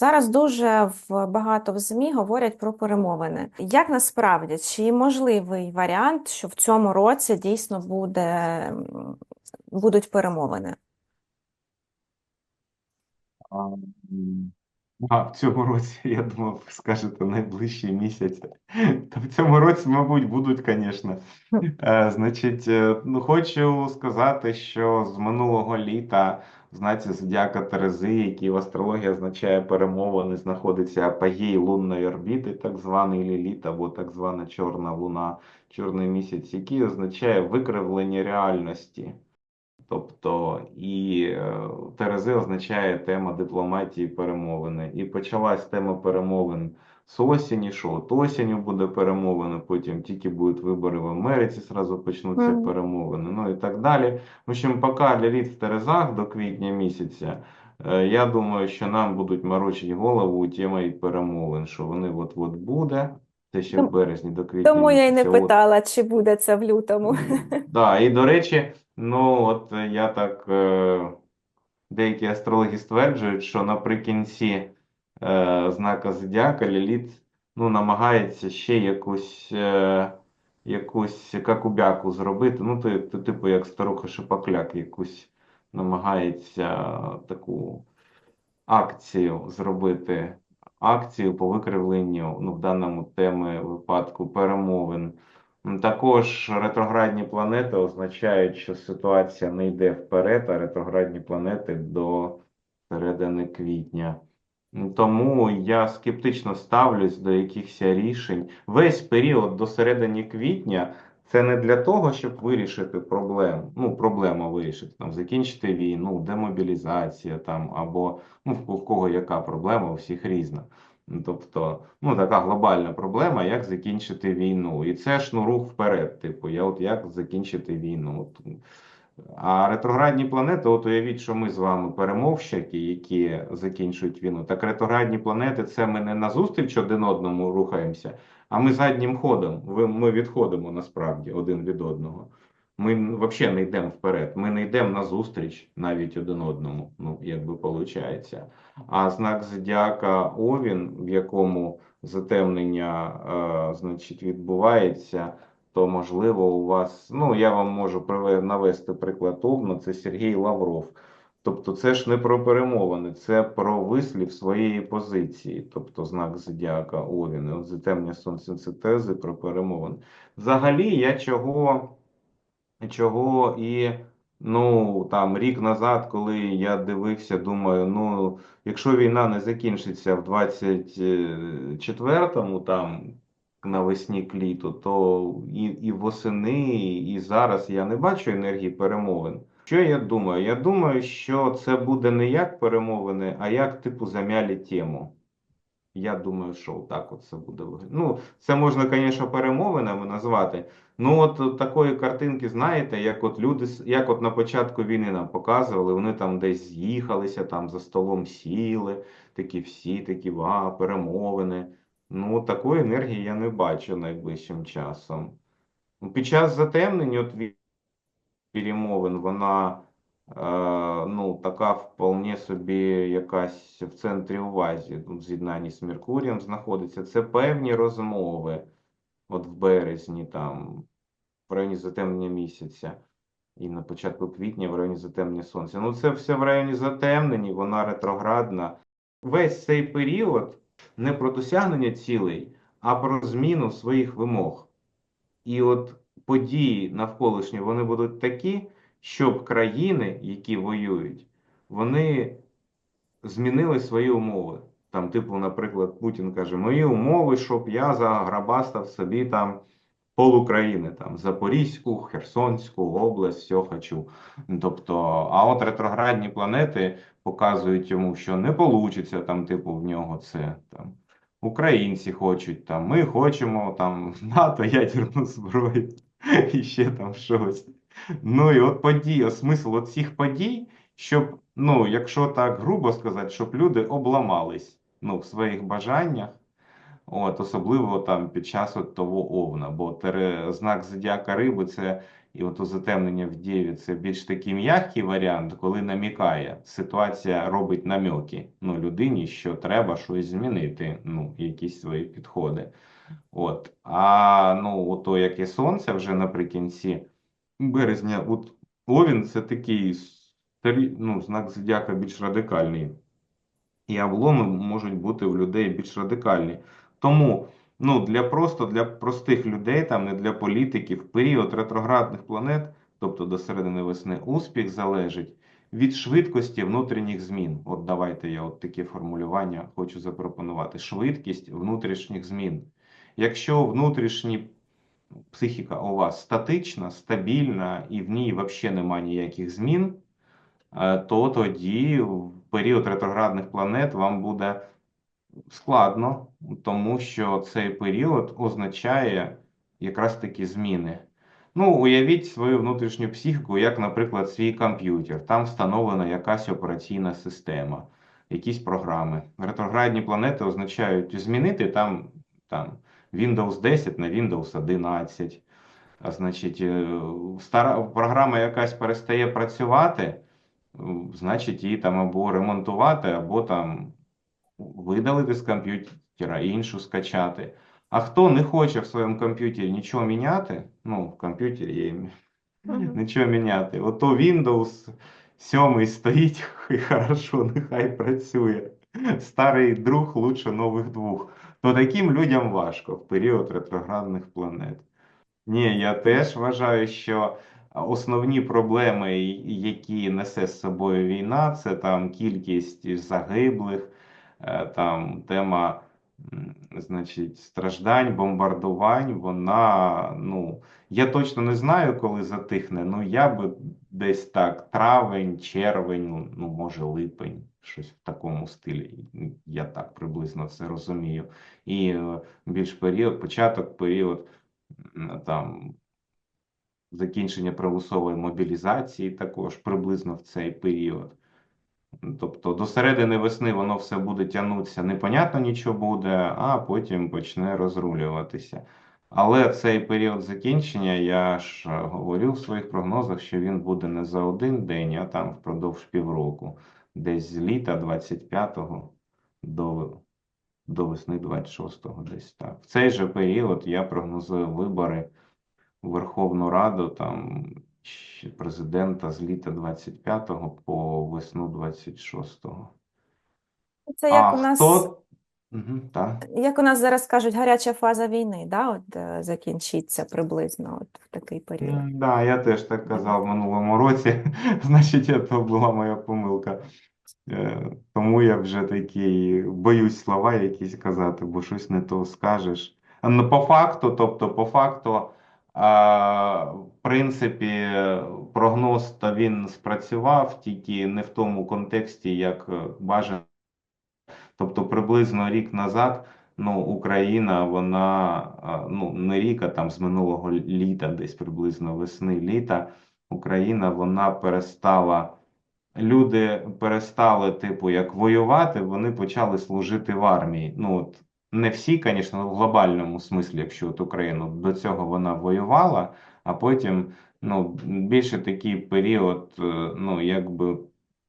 Зараз дуже багато в ЗМІ говорять про перемовини. Як насправді, чи можливий варіант, що в цьому році дійсно буде, будуть перемовини? А, в цьому році, я думав, скажете найближчий місяць. Та в цьому році, мабуть, будуть, звісно. Е, Значить, е, ну хочу сказати, що з минулого літа знаці зодіака Терези, який в астрології означає перемовини, знаходиться апогей лунної орбіти, так званий ліліт, або так звана чорна луна, чорний місяць, який означає викривлення реальності. Тобто і е, Терези означає тема дипломатії перемовини. І почалась тема перемовин з осені, що от осінню буде перемовини, потім тільки будуть вибори в Америці, зразу почнуться Мгм. перемовини, ну і так далі. В общем, поки ліліт в Терезах до квітня місяця, е, я думаю, що нам будуть морочити голову темою перемовин, що вони от-от буде. Це ще в березні до квітня Тому я й не місяця. От. питала, чи буде це в лютому. Да, і до речі, ну от е, я так, е, деякі астрологи стверджують, що наприкінці е, знака Зодіака Ліліт ну, намагається ще якусь, е, якусь какубяку зробити. Ну, то, то, типу, як старуха Шипокляк, якусь намагається таку акцію зробити. Акцію по викривленню, ну, в даному теми випадку перемовин. Також ретроградні планети означають, що ситуація не йде вперед, а ретроградні планети до середини квітня. Тому я скептично ставлюсь до якихось рішень. Весь період до середини квітня це не для того, щоб вирішити проблему. Ну, проблему вирішити, там, закінчити війну, демобілізація там, або ну, в кого яка проблема, у всіх різна. Тобто, ну така глобальна проблема, як закінчити війну. І це ж ну рух вперед. Типу, я от як закінчити війну. От. А ретроградні планети, от уявіть, що ми з вами перемовщики, які закінчують війну. Так ретроградні планети це ми не назустріч один одному рухаємося, а ми заднім ходом. Ми відходимо насправді один від одного. Ми взагалі не йдемо вперед. Ми не йдемо назустріч навіть один одному. Ну, якби виходить. А знак зодіака Овін, в якому затемнення, е, значить, відбувається, то можливо у вас, ну я вам можу навести приклад Овна, це Сергій Лавров. Тобто це ж не про перемовини, це про вислів своєї позиції, тобто знак зодіака Овін. І От затемнення сонця це тези про перемовини. Взагалі, я чого, чого і ну там рік назад, коли я дивився, думаю, ну якщо війна не закінчиться в 24-му, там навесні к літу, то і, і восени, і зараз я не бачу енергії перемовин. Що я думаю? Я думаю, що це буде не як перемовини, а як типу замяли тему. Я думаю, що так от це буде виглядати. Ну, це можна, звісно, перемовинами назвати. Ну, от, от такої картинки, знаєте, як от люди, як от на початку війни нам показували, вони там десь з'їхалися, там за столом сіли, такі всі, такі, ва, перемовини. Ну, такої енергії я не бачу найближчим часом. Ну, Під час затемнень, от перемовин, вона е, ну, така вполне собі якась в центрі уваги, тут в з'єднанні з Меркурієм знаходиться. Це певні розмови, от в березні, там, в районі затемнення місяця, і на початку квітня в районі затемнення сонця. Ну, це все в районі затемнені, вона ретроградна. Весь цей період не про досягнення цілей, а про зміну своїх вимог. І от події навколишні вони будуть такі, щоб країни, які воюють, вони змінили свої умови. Там, типу, наприклад, Путін каже: Мої умови, щоб я заграбастав собі там пол України, там Запорізьку, Херсонську область, хочу. Тобто, а от ретроградні планети показують йому, що не вийде там, типу, в нього це там. Українці хочуть там, ми хочемо там НАТО, ядерну зброю і ще там щось. Ну і от події, смисл от цих подій, щоб, ну, якщо так грубо сказати, щоб люди обламались ну, в своїх бажаннях, от, особливо там під час от того овна, бо тере, знак зодіака риби це І от затемнення в Дєві це більш такий м'який варіант, коли намікає. Ситуація робить намьоки ну, людині, що треба щось змінити, ну, якісь свої підходи. От. А ну, ото яке сонце вже наприкінці березня, от Овін це такий ну, знак зодіака більш радикальний. І обломи можуть бути у людей більш радикальні. Тому ну, для просто для простих людей, там не для політиків, період ретроградних планет, тобто до середини весни, успіх залежить від швидкості внутрішніх змін. От давайте я от таке формулювання хочу запропонувати: швидкість внутрішніх змін. Якщо внутрішні психіка у вас статична, стабільна і в ній взагалі немає ніяких змін, е, то тоді період ретроградних планет вам буде складно, тому що цей період означає якраз такі зміни. Ну, уявіть свою внутрішню психіку, як, наприклад, свій комп'ютер. Там встановлена якась операційна система, якісь програми. Ретроградні планети означають змінити там, там Windows 10 на Windows 11. А значить, е, стара програма якась перестає працювати, значить, її там або ремонтувати, або там видалити з комп'ютера, іншу скачати. А хто не хоче в своєму комп'ютері нічого міняти, ну, в комп'ютері є Мгм. нічого міняти. Ото Windows 7 стоїть і хорошо, нехай працює. Старий друг лучше нових двох. То таким людям важко в період ретроградних планет. Ні, я теж вважаю, що основні проблеми, які несе з собою війна, це там кількість загиблих, там тема, значить, страждань, бомбардувань. Вона, ну, я точно не знаю, коли затихне. Ну я би десь так, травень, червень, ну, ну може липень, щось в такому стилі. Я так приблизно це розумію. І е, більш період, початок період там закінчення примусової мобілізації також приблизно в цей період. Тобто до середини весни воно все буде тягнутися, непонятно нічого буде, а потім почне розрулюватися. Але цей період закінчення, я ж говорю в своїх прогнозах, що він буде не за один день, а там впродовж півроку, десь з літа 25-го до, до весни 26-го, десь так. В цей же період я прогнозую вибори у Верховну Раду, там президента з літа 25-го по весну 26-го. Це як А у нас, хто? Угу, так. як у нас зараз кажуть, гаряча фаза війни, да? От, е, закінчиться приблизно от, в такий період. М, Да, я теж так казав в минулому році. Значить, це була моя помилка. Е, Тому я вже такий боюсь слова якісь казати, бо щось не то скажеш. А, Ну, по факту, тобто, по факту, в принципі, прогноз та він спрацював, тільки не в тому контексті, як е, бажано. Тобто приблизно рік назад ну, Україна, вона ну, не рік, а там з минулого літа, десь приблизно весни літа, Україна вона перестала. Люди перестали, типу, як воювати, вони почали служити в армії. Ну, от не всі, звісно, в глобальному смислі, якщо от Україну до цього вона воювала, а потім ну, більше такий період, е, ну, якби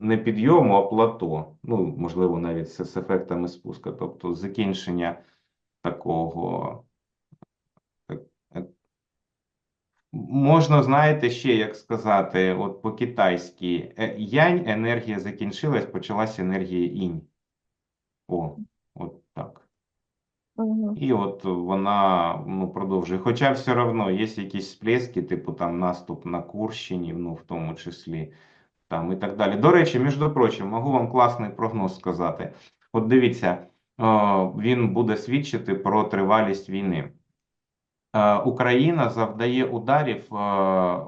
не підйому, а плато. Ну, можливо, навіть з, з ефектами спуска. Тобто закінчення такого. е, Можна, знаєте, ще як сказати, от по-китайськи, е, янь енергія закінчилась, почалась енергія інь. О. Мгм. І от вона ну, продовжує. Хоча все одно є якісь сплески, типу там наступ на Курщині, ну в тому числі, там і так далі. До речі, між прочим, можу вам класний прогноз сказати. От дивіться, е, він буде свідчити про тривалість війни. Е, Україна завдає ударів е,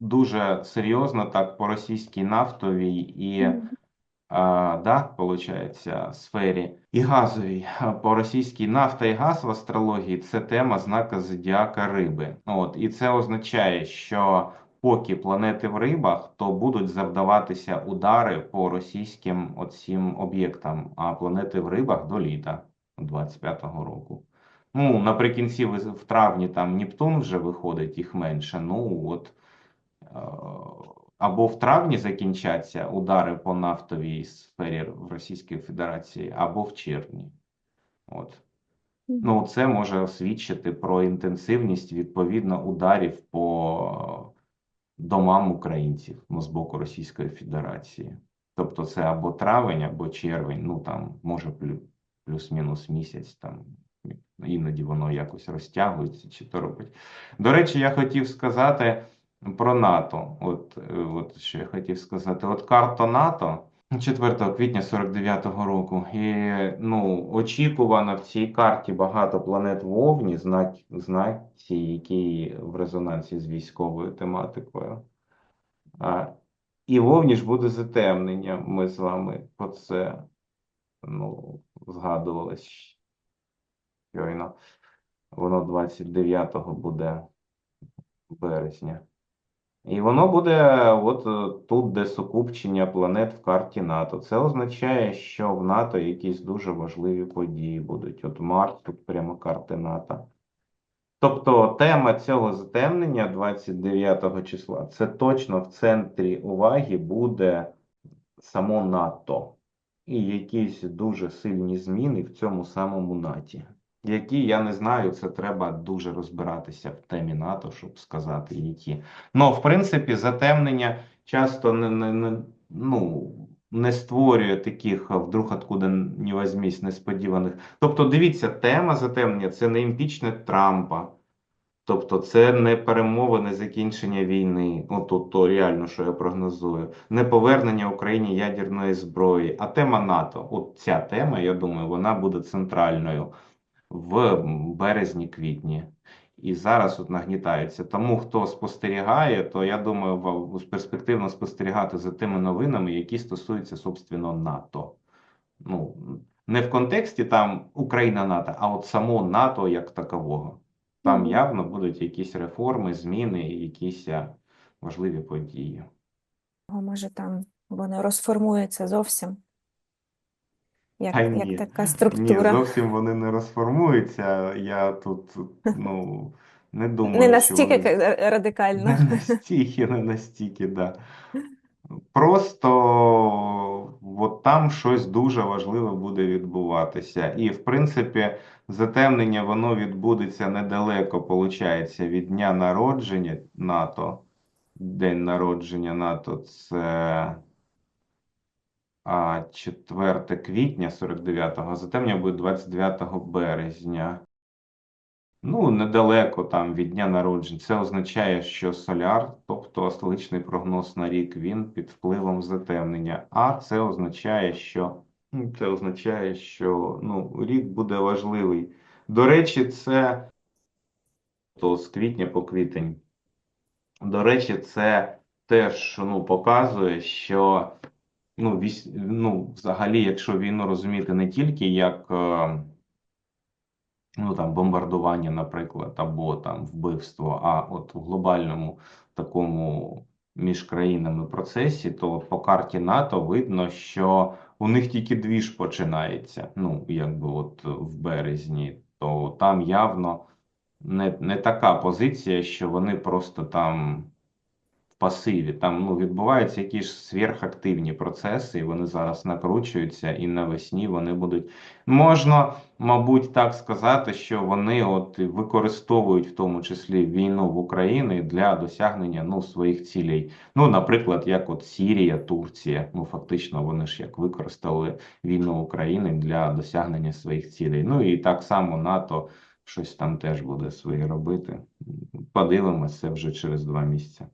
дуже серйозно так по російській нафтовій і Мгм. Да, получається, сфері і газовій. По російській нафта і газ в астрології це тема знака зодіака риби. От, і це означає, що поки планети в рибах, то будуть завдаватися удари по російським оцім об'єктам, а планети в рибах до літа 25-го року. Ну, наприкінці в в травні там Нептун вже виходить, їх менше. Ну, от або в травні закінчаться удари по нафтовій сфері в Російській Федерації, або в червні. От. Ну, це може свідчити про інтенсивність відповідно ударів по домам українців ну, з боку Російської Федерації. Тобто це або травень, або червень, ну там може плюс-мінус місяць, там іноді воно якось розтягується чи то робить. До речі, я хотів сказати про НАТО. От, е, от що я хотів сказати. От карта НАТО 4 квітня 49-го року. І ну, очікувано в цій карті багато планет Вовні, знак, знаці, які в резонансі з військовою тематикою. А, і Вовні ж буде затемнення. Ми з вами про це ну, згадували щойно. Воно 29-го буде березня. І воно буде от е, тут, де сукупчення планет в карті НАТО. Це означає, що в НАТО якісь дуже важливі події будуть. От Марс тут прямо карти НАТО. Тобто тема цього затемнення 29 числа це точно в центрі уваги буде само НАТО і якісь дуже сильні зміни в цьому самому НАТО. Які я не знаю, це треба дуже розбиратися в темі НАТО, щоб сказати, які. Ну, в принципі, затемнення часто не, не, не, ну, не створює таких вдруг откуда не возьмись несподіваних. Тобто, дивіться, тема затемнення це не імпічмент Трампа. Тобто це не перемовини закінчення війни, то, то реально, що я прогнозую, не повернення Україні ядерної зброї, а тема НАТО. От ця тема, я думаю, вона буде центральною в березні-квітні. І зараз от нагнітається. Тому хто спостерігає, то я думаю, перспективно спостерігати за тими новинами, які стосуються собственно НАТО. Ну, не в контексті там Україна НАТО, а от само НАТО як такового. Там явно будуть якісь реформи, зміни, якісь важливі події. Може, там вони розформуються зовсім. Як, Та як ні, така ні, структура. зовсім вони не розформуються. Я тут ну, не думаю, Не що настільки вони ка- радикально. не настільки, не настільки, да. Просто от там щось дуже важливе буде відбуватися. І, в принципі, затемнення воно відбудеться недалеко, виходить, від дня народження НАТО. День народження НАТО це 4 квітня 49-го, а затемнення буде 29 березня. Ну, недалеко там від дня народження. Це означає, що соляр, тобто столичний прогноз на рік, він під впливом затемнення. А це означає, що ну, це означає, що ну, рік буде важливий. До речі, це то з квітня по квітень. До речі, це теж ну, показує, що ну, вісь... ну, взагалі, якщо війну розуміти не тільки як. е, ну там бомбардування, наприклад, або там вбивство, а от в глобальному такому між країнами процесі, то по карті НАТО видно, що у них тільки двіж починається. Ну, якби от в березні, то там явно не, не така позиція, що вони просто там пасиві. Там ну, відбуваються якісь сверхактивні процеси, і вони зараз накручуються, і навесні вони будуть. Можна, мабуть, так сказати, що вони от використовують в тому числі війну в Україні для досягнення ну, своїх цілей. Ну, наприклад, як от Сірія, Турція. Ну, фактично, вони ж як використали війну України для досягнення своїх цілей. Ну і так само НАТО щось там теж буде своє робити. Подивимося вже через два місяці.